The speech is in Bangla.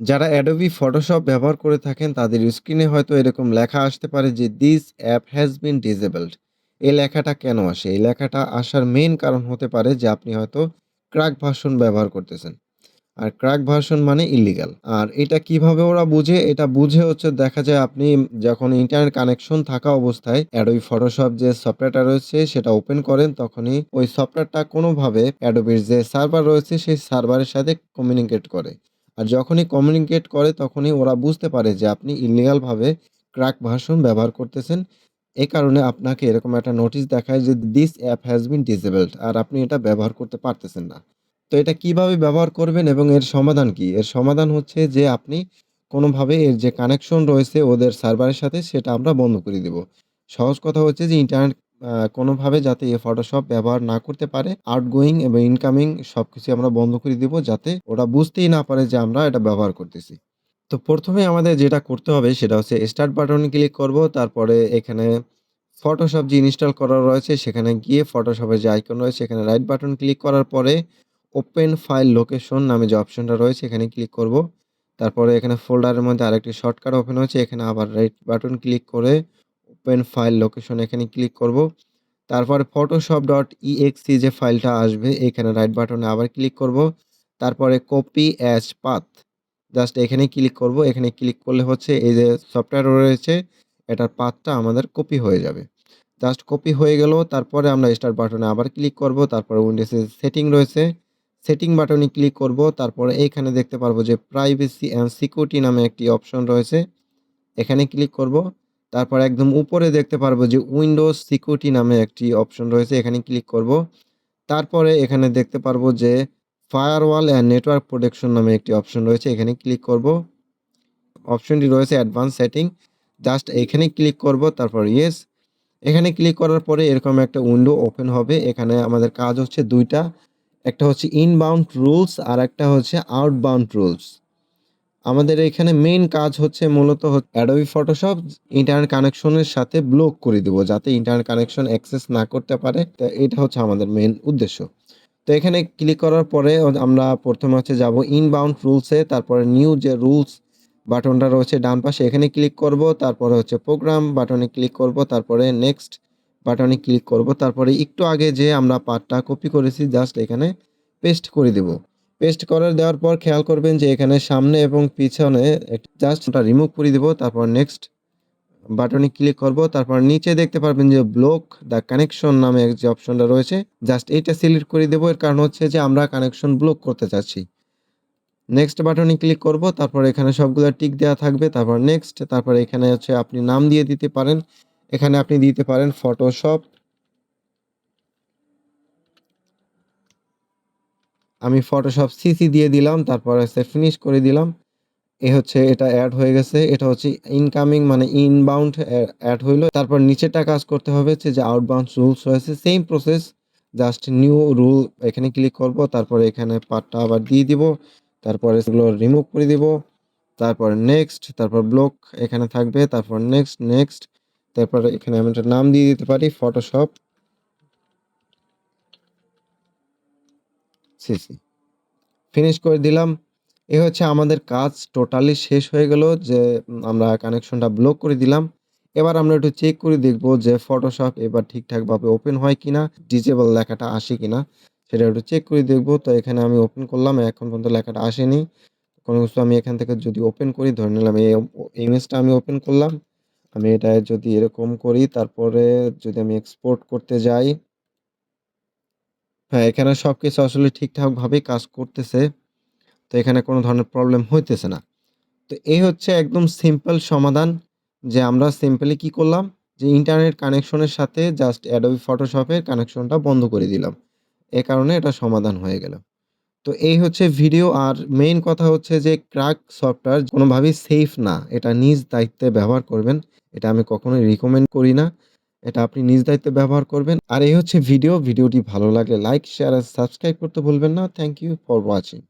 যারা অ্যাডোবি ফটোশপ ব্যবহার করে থাকেন, তাদের স্ক্রিনে হয়তো এরকম লেখা আসতে পারে যে this app has been disabled এই লেখাটা কেন আসে? এই লেখাটা আসার মেইন কারণ হতে পারে যে, আপনি হয়তো ক্র্যাক ভার্সন ব্যবহার করতেছেন। আর ক্র্যাক ভার্সন মানে ইলিগাল আর এটা কীভাবে ওরা বুঝে? এটা বুঝে হচ্ছে দেখা যায় আপনি যখন ইন্টারনেট কানেকশন থাকা অবস্থায় অ্যাডোবি ফটোশপ যে সফটওয়্যারটা রয়েছে, সেটা ওপেন করেন, তখনই ওই সফটওয়্যারটা কোনোভাবে অ্যাডোবির যে সার্ভার রয়েছে, সেই সার্ভারের সাথে কমিউনিকেট করে। আর যখনই কমিউনিকেট করে তখনই ওরা বুঝতে পারে যে আপনি ইলিগালভাবে ক্র্যাক ভার্সন ব্যবহার করতেছেন। এ কারণে আপনাকে এরকম একটা নোটিশ দেখায় যে this app has been disabled আর আপনি এটা ব্যবহার করতে পারতেছেন না। তো এটা কীভাবে ব্যবহার করবেন এবং এর সমাধান কি? এর সমাধান হচ্ছে যে আপনি কোনোভাবে এর যে কানেকশন রয়েছে ওদের সার্ভারের সাথে সেটা আমরা বন্ধ করে দেব। সহজ কথা হচ্ছে যে ইন্টারনেট কোনোভাবে যাতে এই ফটোশপ ব্যবহার না করতে পারে আউটগোয়িং এবং ইনকামিং সব কিছু আমরা বন্ধ করে দিব যাতে ওরা বুঝতেই না পারে যে আমরা এটা ব্যবহার করতেছি। তো প্রথমে আমাদের যেটা করতে হবে সেটা হচ্ছে স্টার্ট বাটনে ক্লিক করব, তারপরে এখানে ফটোশপ যে ইনস্টল করা রয়েছে সেখানে গিয়ে ফটোশপের যে আইকন রয়েছে এখানে রাইট বাটন ক্লিক করার পরে ওপেন ফাইল লোকেশন নামে যে অপশনটা রয়েছে এখানে ক্লিক করব। তারপরে এখানে ফোল্ডারের মধ্যে আরেকটি শর্টকাট ওপেন হয়েছে, এখানে আবার রাইট বাটন ক্লিক করে ওপেন ফাইল লোকেশন এখানে ক্লিক করব। তারপর ফটোশপ ডট ইএক্সি যে ফাইলটা আসবে, এখানে রাইট বাটনে আবার ক্লিক করব। তারপরে কপি অ্যাজ পাথ জাস্ট এখানে ক্লিক করব। এখানে ক্লিক করলে হচ্ছে এই যে সফটওয়্যার রয়েছে, এটার পাথটা আমাদের কপি হয়ে যাবে। জাস্ট কপি হয়ে গেল, তারপরে আমরা স্টার্ট বাটনে আবার ক্লিক করব। তারপরে উইন্ডোজে সেটিং রয়েছে সেটিং বাটনে ক্লিক করব। তারপরে এইখানে দেখতে পারব যে প্রাইভেসি অ্যান্ড সিকিউরিটি নামে একটি অপশন রয়েছে, এখানে ক্লিক করব। তারপর একদম উপরে দেখতে পারব যে উইন্ডোজ সিকিউরিটি নামে একটি অপশন রয়েছে, এখানে ক্লিক করব। তারপরে এখানে দেখতে পারব যে ফায়ারওয়াল অ্যান্ড নেটওয়ার্ক প্রোটেকশন নামে একটি অপশন রয়েছে, এখানে ক্লিক করব। অপশনটি রয়েছে অ্যাডভান্স সেটিং, জাস্ট এখানে ক্লিক করব, তারপর ইয়েস। এখানে ক্লিক করার পরে এরকম একটা উইন্ডো ওপেন হবে, এখানে আমাদের কাজ হচ্ছে দুইটা, একটা হচ্ছে ইনবাউন্ড রুলস আর একটা হচ্ছে আউটবাউন্ড রুলস। আমাদের এখানে মেইন কাজ হচ্ছে মূলত অ্যাডোবি ফটোশপ ইন্টারনেট কানেকশনের সাথে ব্লক করে দেব, যাতে ইন্টারনেট কানেকশন অ্যাক্সেস না করতে পারে। তো এটা হচ্ছে আমাদের মেইন উদ্দেশ্য। তো এখানে ক্লিক করার পরে আমরা প্রথমে হচ্ছে যাব ইনবাউন্ড রুলসে তারপরে নিউ যে রুলস বাটনটা রয়েছে ডান পাশে, এখানে ক্লিক করব, তারপরে হচ্ছে প্রোগ্রাম বাটনে ক্লিক করব, তারপরে নেক্সট বাটনে ক্লিক করব, তারপরে একটু আগে যে আমরা পার্টটা কপি করেছি জাস্ট এখানে পেস্ট করে দেব। পেস্ট করার দেওয়ার পর খেয়াল করবেন যে এখানে সামনে এবং পিছনে জাস্ট ওটা রিমুভ করে দেব, তারপর নেক্সট বাটনে ক্লিক করব, তারপর নিচে দেখতে পারবেন যে ব্লক দ্য কানেকশন নামে যে অপশনটা রয়েছে, জাস্ট এইটা সিলেক্ট করে দেবো। এর কারণ হচ্ছে যে আমরা কানেকশন ব্লক করতে চাচ্ছি। নেক্সট বাটনে ক্লিক করব, তারপর এখানে সবগুলো টিক দেওয়া থাকবে, তারপর নেক্সট, তারপর এখানে হচ্ছে আপনি নাম দিয়ে দিতে পারেন। এখানে আপনি দিতে পারেন ফটোশপ আমি ফটোশপ সিসি দিয়ে দিলাম, তারপর হচ্ছে ফিনিশ করে দিলাম। এ হচ্ছে এটা অ্যাড হয়ে গেছে, এটা হচ্ছে ইনকামিং মানে ইনবাউন্ড অ্যাড হইল। তারপর নিচেরটা কাজ করতে হবে যে আউটবাউন্ড রুলস হয়েছে same process just new rule এখানে ক্লিক করব, তারপরে এখানে পার্টটা আবার দিয়ে দিব, তারপরে সেগুলো রিমুভ করে দিব, তারপর নেক্সট তারপর ব্লক এখানে থাকবে, তারপর নেক্সট নেক্সট তারপর এখানে আমি একটা নাম দিয়ে দিতে পারি ফটোশপ সিসি ফিনিশ করে দিলাম। এ হচ্ছে আমাদের কাজ টোটালি শেষ হয়ে গেল যে আমরা কানেকশনটা ব্লক করে দিলাম। এবার আমরা একটু চেক করে দেখব যে ফটোশপ এবার ঠিকঠাকভাবে ওপেন হয় কিনা ডিজেবল লেখাটা আসে কিনা। সেটা একটু চেক করে দেখব। তো এখানে আমি ওপেন করলাম, এখন পর্যন্ত লেখাটা আসেনি। কোনো কিছু আমি এখান থেকে যদি ওপেন করি, ধরে নিলাম এই ইমেজটা আমি ওপেন করলাম। আমি এটা যদি এরকম করি, তারপরে যদি আমি এক্সপোর্ট করতে যাই হ্যাঁ এখানে সব কিছু আসলে ঠিকঠাকভাবেই কাজ করতেছে। তো এখানে কোনো ধরনের প্রবলেম হইতেছে না। তো এই হচ্ছে একদম সিম্পল সমাধান যে আমরা সিম্পলি কি করলাম? যে ইন্টারনেট কানেকশনের সাথে জাস্ট অ্যাডোবি ফটোশপের কানেকশনটা বন্ধ করে দিলাম। এ কারণে এটা সমাধান হয়ে গেল। তো এই হচ্ছে ভিডিও আর মেইন কথা হচ্ছে যে ক্র্যাক সফটওয়্যার কোনোভাবেই সেফ না। এটা নিজ দায়িত্বে ব্যবহার করবেন। এটা আমি কখনোই রিকমেন্ড করি না। এটা আপনি নিজ দায়িত্বে ব্যবহার করবেন। আর এই হচ্ছে ভিডিও। ভিডিওটি ভালো লাগলে লাইক শেয়ার আর সাবস্ক্রাইব করতে ভুলবেন না। Thank you for watching